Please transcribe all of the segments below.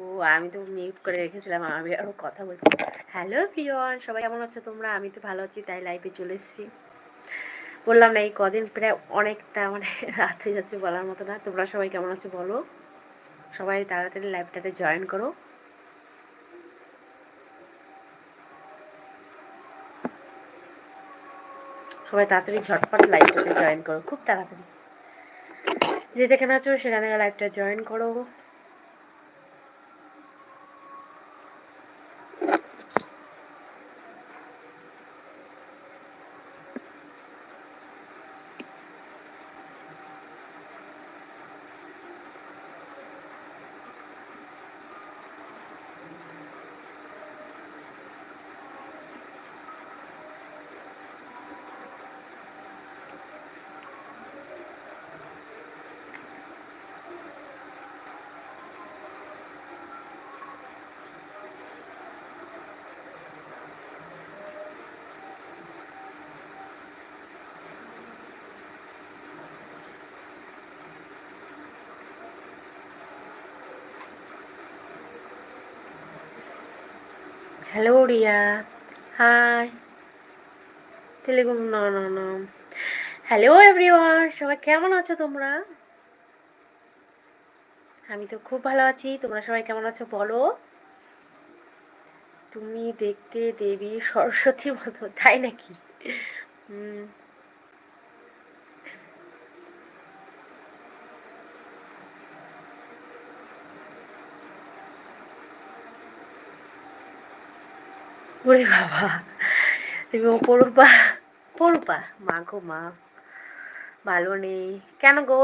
ও, আমি তো মিউট করে রেখেছিলাম, আমি আরও কথা বলছি। হ্যালো প্রিয়ন, সবাই কেমন আছো তোমরা? আমি তো ভালো আছি, তাই লাইফে চলে এসেছি। বললাম না, এই কদিন প্রায় অনেকটা মানে রাত হয়ে যাচ্ছে বলার মতো না। তোমরা সবাই কেমন আছো বলো? সবাই তাড়াতাড়ি লাইভটাতে জয়েন করো। সবাই তাড়াতাড়ি ঝটপট লাইভটাতে জয়েন করো, খুব তাড়াতাড়ি। যে যেখানে আছো সেখানে লাইভটা জয়েন করো। হ্যালো রিয়া হাই তেলেগু না না না হ্যালো এভরিওয়ান সবাই কেমন আছো তোমরা? আমি তো খুব ভালো আছি। তোমরা সবাই কেমন আছো বলো? তুমি দেখতে দেবী সরস্বতী মতো, তাই নাকি? হুম। ওরে বাবা। তুমি ও পড়ুপা পড়ুপা? মা গো মা, ভালো নেই। কেন গো?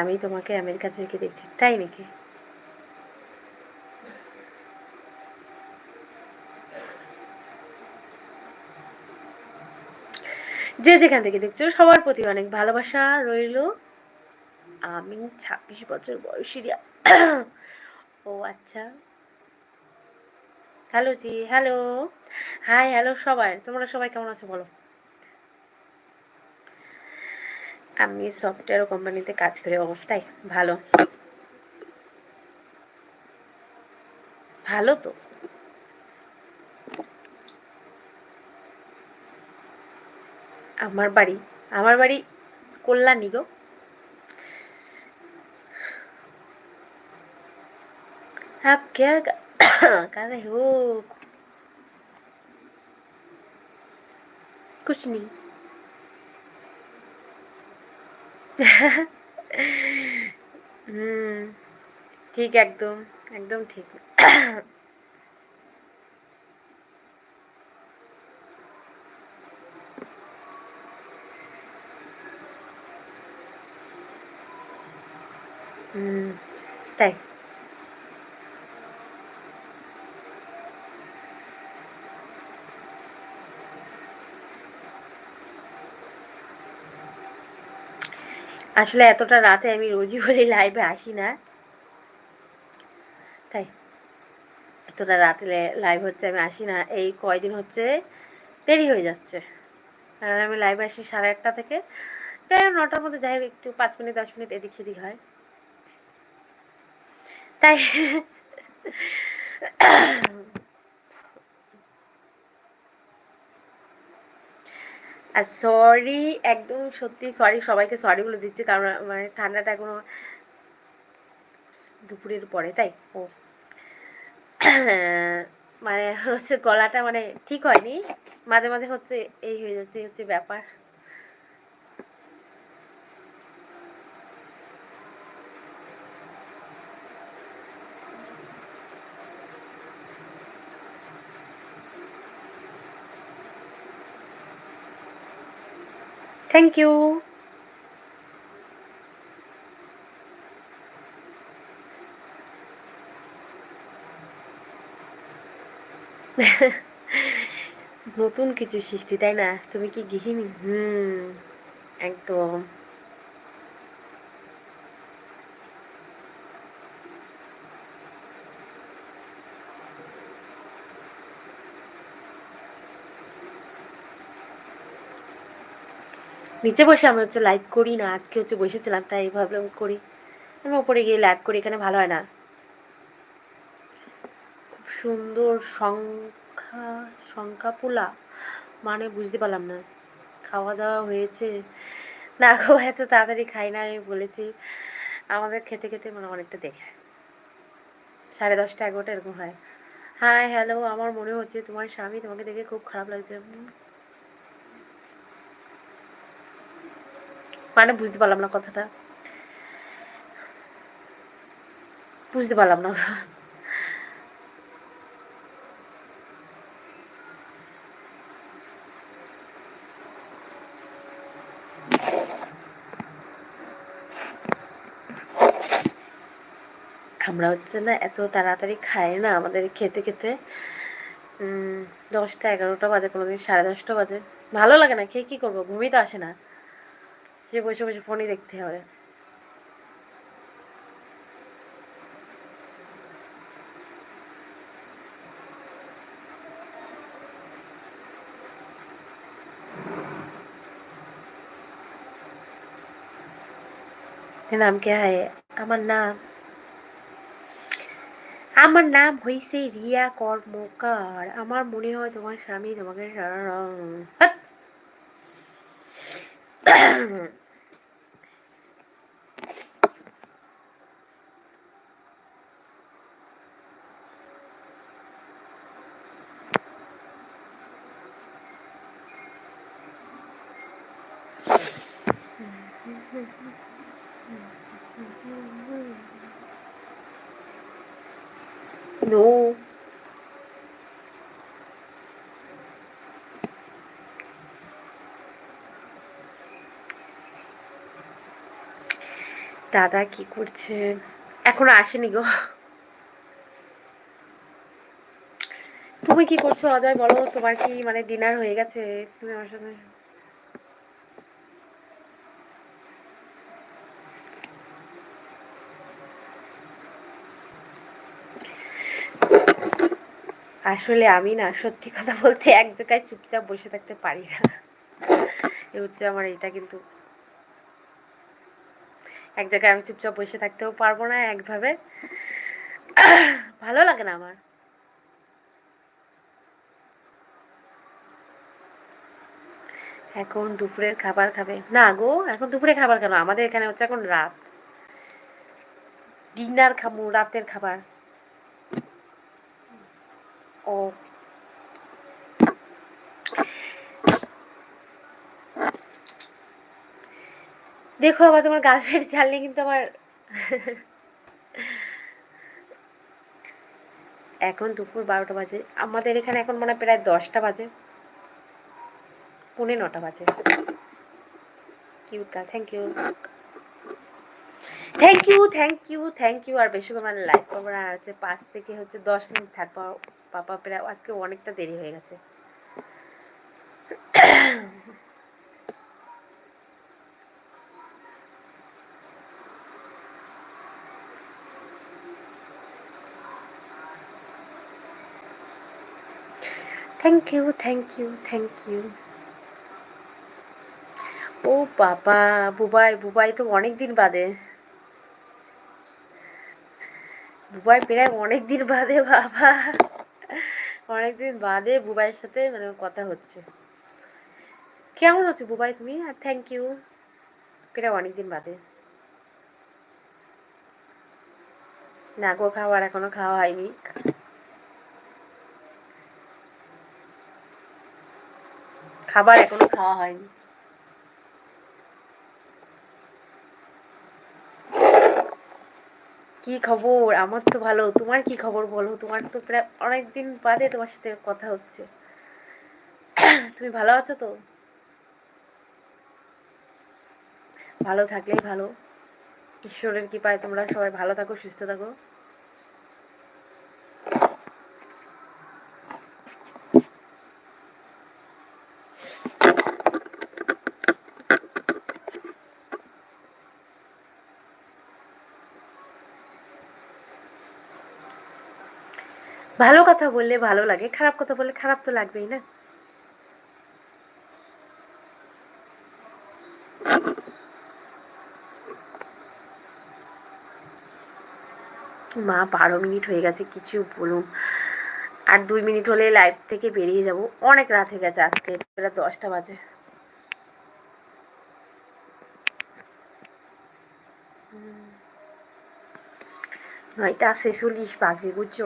আমি তোমাকে আমেরিকা থেকে দেখছি, তাই নাকি? যে যেখান থেকে দেখছ, সবার প্রতি অনেক ভালোবাসা রইল। আমি ছাব্বিশ বছর বয়সী রিয়া ও আচ্ছা। হ্যালো জি হ্যালো হাই হ্যালো সবাই। তোমরা সবাই কেমন আছো বলো? আমি সফটওয়্যার কোম্পানিতে কাজ করি ও তাই ভালো। ভালো তো। আমার বাড়ি আমার বাড়ি কল্যাণী গো। आप क्या कर रहे हो कुछ नहीं হুম ঠিক একদম একদম ঠিক হুম তাই আসলে এতটা রাতে আমি রোজই বলি লাইভে আসি না। তাই, এতটা রাতে লাইভ হচ্ছে আমি আসি না। এই কয়দিন হচ্ছে, দেরি হয়ে যাচ্ছে। কারণ আমি লাইভে আসি সাড়ে আটটা থেকে। প্রায় নটার মধ্যে যাই একটু পাঁচ মিনিট, দশ মিনিট এদিক সেদিক হয়। তাই আর সরি একদম সত্যি সরি সবাইকে সরি বলে দিচ্ছি কারণ মানে ঠান্ডাটা এখনও দুপুরের পরে, তাই? ও। মানে হচ্ছে গলাটা মানে ঠিক হয়নি, মাঝে মাঝে হচ্ছে এই হয়ে যাচ্ছে হচ্ছে ব্যাপার। থ্যাংক ইউ নতুন কিছু সৃষ্টি তাই না? তুমি কি গৃহিণী? হুম একদম। নিচে বসে আমি হচ্ছে লাইভ করি না, আজকে হচ্ছে বসেছিলাম, তাই ভাবলাম করি। আমি ওপরে গিয়ে লাইভ করি, এখানে ভালো হয় না। খুব সুন্দর সংখ্যা সংখ্যা পোলা মানে বুঝতে পারলাম না। খাওয়া দাওয়া হয়েছে। না গো, এত তাড়াতাড়ি খাই না, আমি বলেছি। আমাদের খেতে খেতে মানে অনেকটা দেখে সাড়ে দশটা, এগারোটা এরকম হয়। হ্যাঁ হ্যালো আমার মনে হচ্ছে তোমার স্বামী তোমাকে দেখে খুব খারাপ লাগছে। মানে বুঝতে পারলাম না কথাটা। বুঝতে পারলাম না। আমরা হচ্ছে না এত তাড়াতাড়ি খাই না, আমাদের খেতে খেতে দশটা এগারোটা বাজে, কোনোদিন সাড়ে দশটা বাজে। ভালো লাগে না, খেয়ে কী করব? ঘুমই তো আসে না। সে বসে বসে ফোনই দেখতে হবে। নাম কে হয়? আমার নাম? আমার নাম হইছে রিয়া কর্মকার। আমার মনে হয় তোমার স্বামী তোমাকে সারা No. দাদা কি করছে? এখনও আসেনি গো। তুমি কি করছ অজয়? বলো, তোমার কি মানে ডিনার হয়ে গেছে? তুমি আমার সাথে আসলে আমি না, সত্যি কথা বলতে এক জায়গায় চুপচাপ বসে থাকতে পারি না। এ হচ্ছে আমার এটা কিন্তু এক জায়গায় আমি চুপচাপ বসে থাকতেও পারব না একভাবে। ভালো লাগে না আমার। এখন দুপুরের খাবার খাবে। না গো, এখন দুপুরে খাবার কেন? আমাদের এখানে হচ্ছে এখন রাত। ডিনার খাব, রাতের খাবার। ও। দেখো আবার তোমার গার্লফ্রেন্ড চাললে কিন্তু আমার এখন দুপুর বারোটা বাজে। আমাদের এখানে এখন মনে হয় প্রায় দশটা বাজে। পৌনে নটা বাজে। Cute girl thank you thank you thank you thank you আর বেশি মানে লাইক করব আর হচ্ছে পাঁচ থেকে হচ্ছে দশ মিনিট থাকব পাপা, প্রায় আজকে অনেকটা দেরি হয়ে গেছে। Thank you thank you thank you ও বাবা, বুবাই বুবাই তো অনেক দিন বাদে। বুবাই প্রায় অনেক দিন বাদে বাবা। অনেক দিন বাদে বুবাইয়ের সাথে মানে কথা হচ্ছে। কেমন আছো বুবাই তুমি? আর থ্যাংক ইউ প্রায় অনেক দিন বাদে। না গো, খাবার এখনও খাওয়া হয়নি। খাবার এখনও খাওয়া হয়নি। কি খবর? আমার তো ভালো। তোমার কি খবর বলো? তোমার তো প্রায় অনেক দিন বাদে তোমার সাথে কথা হচ্ছে। তুমি ভালো আছো তো? ভালো থাকলেই ভালো। ঈশ্বরের কৃপায় তোমরা সবাই ভালো থাকো, সুস্থ থাকো। ভালো কথা বললে ভালো লাগে, খারাপ কথা বললে খারাপ তো লাগবেই না। মা, বারো মিনিট হয়ে গেছে, কিছু বলুন। আর দুই মিনিট হলে লাইভ থেকে বেরিয়ে যাব। অনেক রাত হয়ে গেছে আজকে প্রায় দশটা বাজে। নয়টা ছেচল্লিশ বাজে, বুঝছ?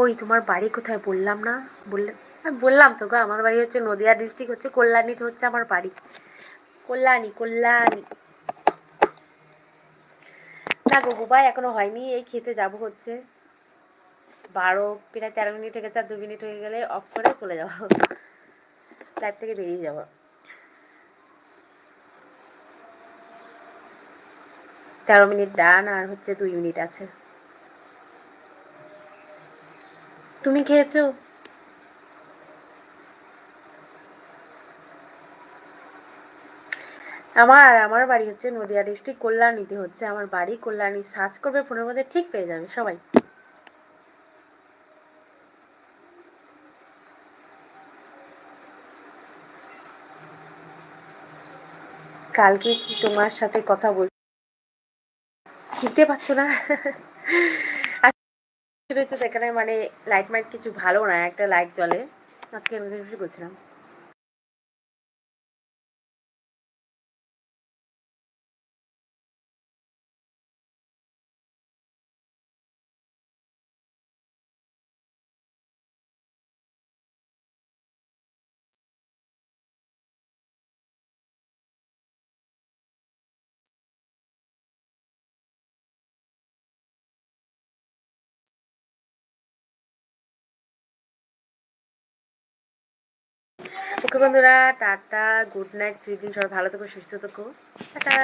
ওই তোমার বাড়ি কোথায়? বললাম না। বললে আমি বললাম তো গো, আমার বাড়ি হচ্ছে নদিয়া ডিস্ট্রিক্ট হচ্ছে, কল্যাণীতে হচ্ছে আমার বাড়ি। কল্যাণী কল্যাণী। না গো, বুবাই এখনও হয়নি, এই খেতে যাব হচ্ছে। বারো, প্রায় তেরো মিনিট হয়ে গেছে, আর দু মিনিট হয়ে গেলে অফ করে চলে যাব। লাইভ থেকে বেরিয়ে যাব। তেরো মিনিট ডান আর হচ্ছে দুই মিনিট আছে। তুমি খেয়েছো? আমার আমার বাড়ি হচ্ছে নদিয়া ডিস্ট্রিক্ট কল্যাণীতে হচ্ছে আমার বাড়ি কল্যাণী। সার্চ করবে, ফোনের মধ্যে ঠিক পেয়ে যাবে সবাই। কালকে তোমার সাথে কথা বল শিখতে পারছ না? তো এখানে মানে লাইট মাইট কিছু ভালো না, একটা লাইট জ্বলে। আজকে আমি কিছু করছিলাম। বন্ধুরা, টাটা গুড নাইট দিন সবাই ভালো থেকো, সুস্থ থেকো। টাটা।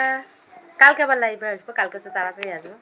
কালকে আবার লাইভে আসব, কালকে তো তাড়াতাড়ি আসব।